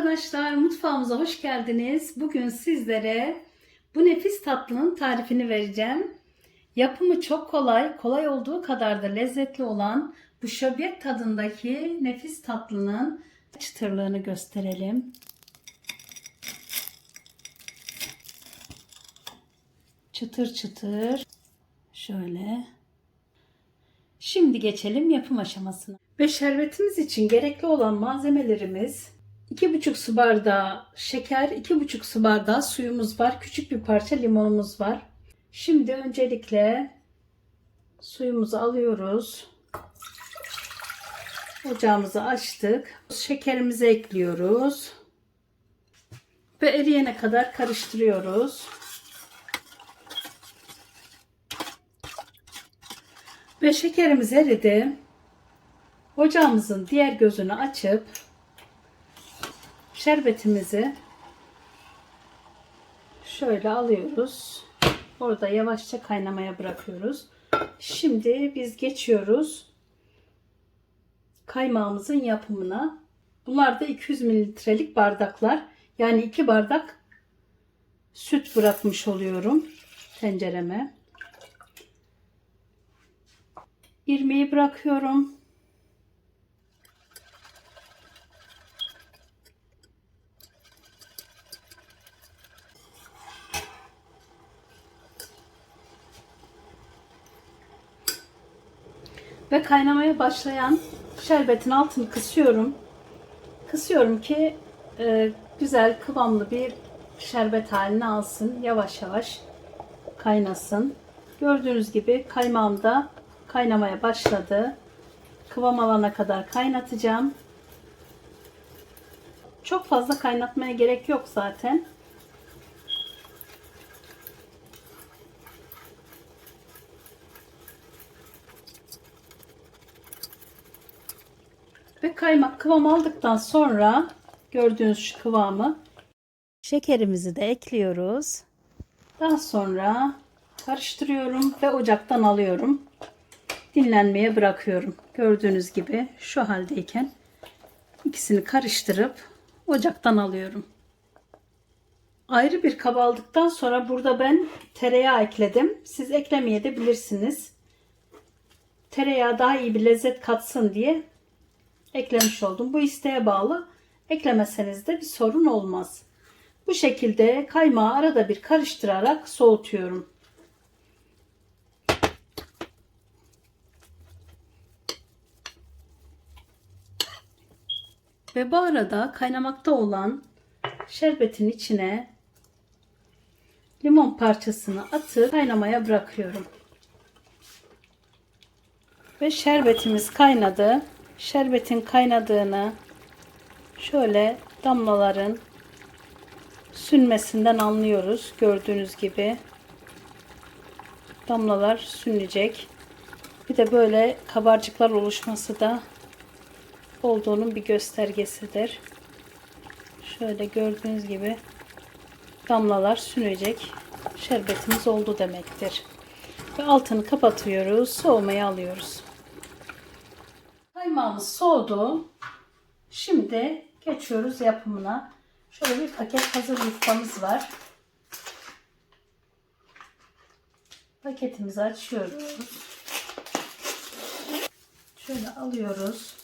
arkadaşlar, mutfağımıza hoş geldiniz. Bugün sizlere bu nefis tatlının tarifini vereceğim. Yapımı çok kolay, kolay olduğu kadar da lezzetli olan bu şöbiyet tadındaki nefis tatlının çıtırlığını gösterelim. Çıtır çıtır. Şöyle. Şimdi geçelim yapım aşamasına. Ve şerbetimiz için gerekli olan malzemelerimiz 2,5 su bardağı şeker, 2,5 su bardağı suyumuz var. Küçük bir parça limonumuz var. Şimdi öncelikle suyumuzu alıyoruz. Ocağımızı açtık. Şekerimizi ekliyoruz. Ve eriyene kadar karıştırıyoruz. Ve şekerimiz eridi. Ocağımızın diğer gözünü açıp şerbetimizi şöyle alıyoruz. Orada yavaşça kaynamaya bırakıyoruz. Şimdi biz geçiyoruz kaymağımızın yapımına. Bunlar da 200 mililitrelik bardaklar. Yani 2 bardak süt bırakmış oluyorum tencereme. İrmiği bırakıyorum. Ve kaynamaya başlayan şerbetin altını kısıyorum. Kısıyorum ki e, güzel kıvamlı bir şerbet haline alsın. Yavaş yavaş kaynasın. Gördüğünüz gibi kaymağım da kaynamaya başladı. Kıvam alana kadar kaynatacağım. Çok fazla kaynatmaya gerek yok zaten. Ve kaymak kıvam aldıktan sonra gördüğünüz şu kıvamı şekerimizi de ekliyoruz. Daha sonra karıştırıyorum ve ocaktan alıyorum. Dinlenmeye bırakıyorum. Gördüğünüz gibi şu haldeyken ikisini karıştırıp ocaktan alıyorum. Ayrı bir kaba aldıktan sonra burada ben tereyağı ekledim. Siz eklemeye bilirsiniz. Tereyağı daha iyi bir lezzet katsın diye eklemiş oldum. Bu isteğe bağlı. Eklemeseniz de bir sorun olmaz. Bu şekilde kaymağı arada bir karıştırarak soğutuyorum. Ve bu arada kaynamakta olan şerbetin içine limon parçasını atıp kaynamaya bırakıyorum. Ve şerbetimiz kaynadı. Şerbetin kaynadığını şöyle damlaların sünmesinden anlıyoruz. Gördüğünüz gibi damlalar sünecek. Bir de böyle kabarcıklar oluşması da olduğunun bir göstergesidir. Şöyle gördüğünüz gibi damlalar sünecek. Şerbetimiz oldu demektir. Ve altını kapatıyoruz. Soğumaya alıyoruz. Kaymağımız soğudu. Şimdi geçiyoruz yapımına. Şöyle bir paket hazır yufkamız var. Paketimizi açıyoruz. Şöyle alıyoruz.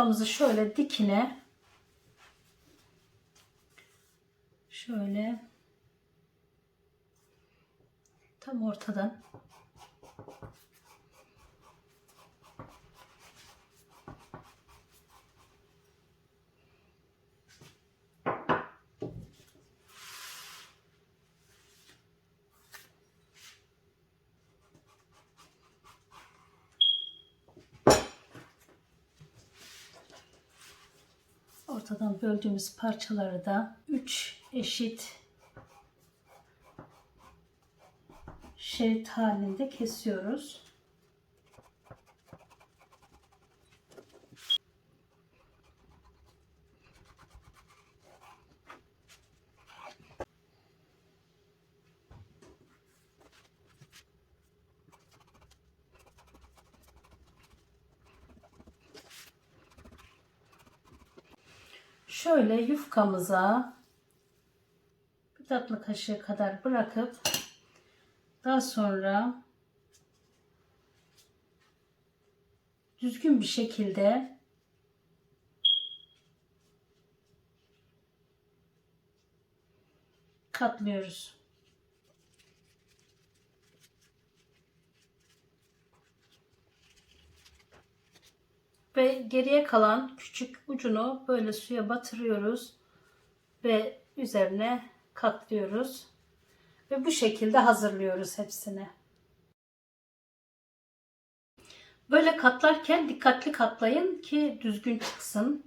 Yufkamızı şöyle dikine şöyle tam ortadan ortadan böldüğümüz parçaları da 3 eşit şerit halinde kesiyoruz. Şöyle yufkamıza bir tatlı kaşığı kadar bırakıp daha sonra düzgün bir şekilde katlıyoruz. Ve geriye kalan küçük ucunu böyle suya batırıyoruz ve üzerine katlıyoruz. Ve bu şekilde hazırlıyoruz hepsini. Böyle katlarken dikkatli katlayın ki düzgün çıksın.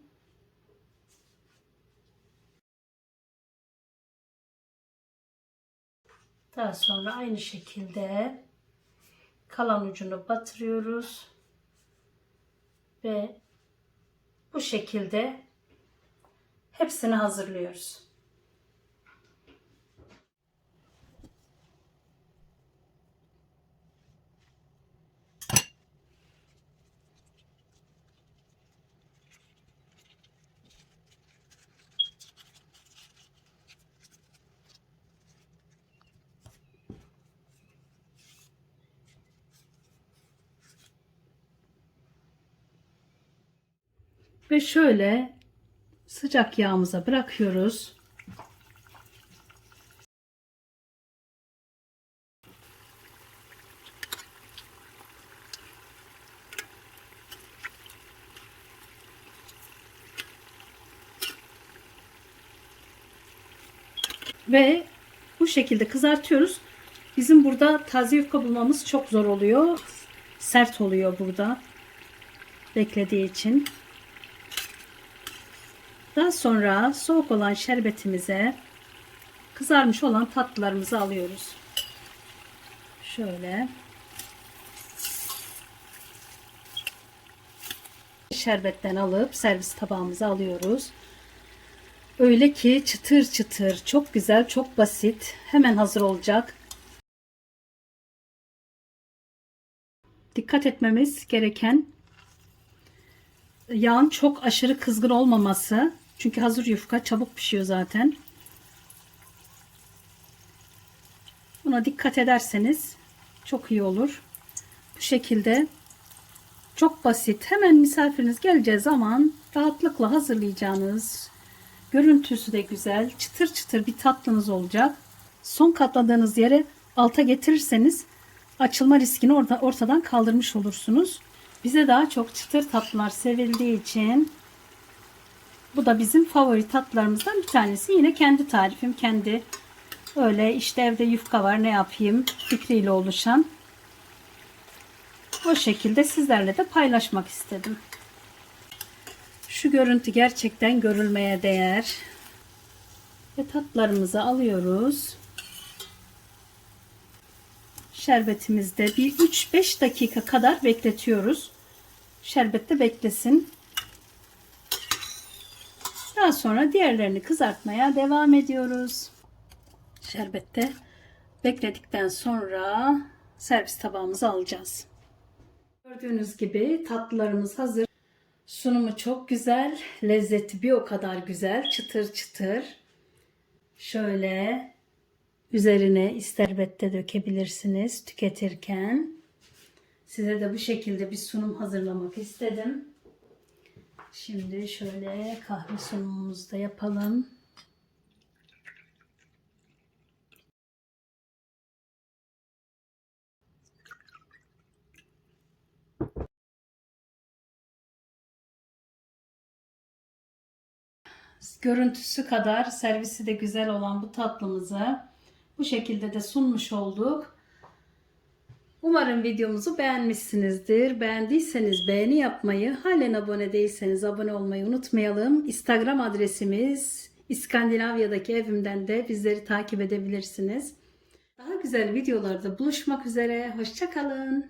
Daha sonra aynı şekilde kalan ucunu batırıyoruz ve bu şekilde hepsini hazırlıyoruz. Ve şöyle sıcak yağımıza bırakıyoruz. Ve bu şekilde kızartıyoruz. Bizim burada taze yufka bulmamız çok zor oluyor. Sert oluyor burada. Beklediği için. Daha sonra soğuk olan şerbetimize kızarmış olan tatlılarımızı alıyoruz. Şöyle. Şerbetten alıp servis tabağımıza alıyoruz. Öyle ki çıtır çıtır, çok güzel, çok basit. Hemen hazır olacak. Dikkat etmemiz gereken yağın çok aşırı kızgın olmaması. Çünkü hazır yufka çabuk pişiyor zaten. Buna dikkat ederseniz çok iyi olur. Bu şekilde çok basit. Hemen misafiriniz geleceği zaman rahatlıkla hazırlayacağınız görüntüsü de güzel. Çıtır çıtır bir tatlınız olacak. Son katladığınız yere alta getirirseniz açılma riskini orada ortadan kaldırmış olursunuz. Bize daha çok çıtır tatlılar sevildiği için bu da bizim favori tatlılarımızdan bir tanesi. Yine kendi tarifim, kendi öyle işte evde yufka var ne yapayım fikriyle oluşan. O şekilde sizlerle de paylaşmak istedim. Şu görüntü gerçekten görülmeye değer. Ve tatlarımızı alıyoruz. Şerbetimizde bir 3-5 dakika kadar bekletiyoruz. Şerbette beklesin. Daha sonra diğerlerini kızartmaya devam ediyoruz. Şerbette bekledikten sonra servis tabağımıza alacağız. Gördüğünüz gibi tatlılarımız hazır. Sunumu çok güzel, lezzeti bir o kadar güzel, çıtır çıtır. Şöyle üzerine ister bette dökebilirsiniz tüketirken. Size de bu şekilde bir sunum hazırlamak istedim. Şimdi şöyle kahve sunumumuzu da yapalım. Görüntüsü kadar servisi de güzel olan bu tatlımızı bu şekilde de sunmuş olduk. Umarım videomuzu beğenmişsinizdir. Beğendiyseniz beğeni yapmayı, halen abone değilseniz abone olmayı unutmayalım. Instagram adresimiz İskandinavya'daki evimden de bizleri takip edebilirsiniz. Daha güzel videolarda buluşmak üzere. Hoşçakalın.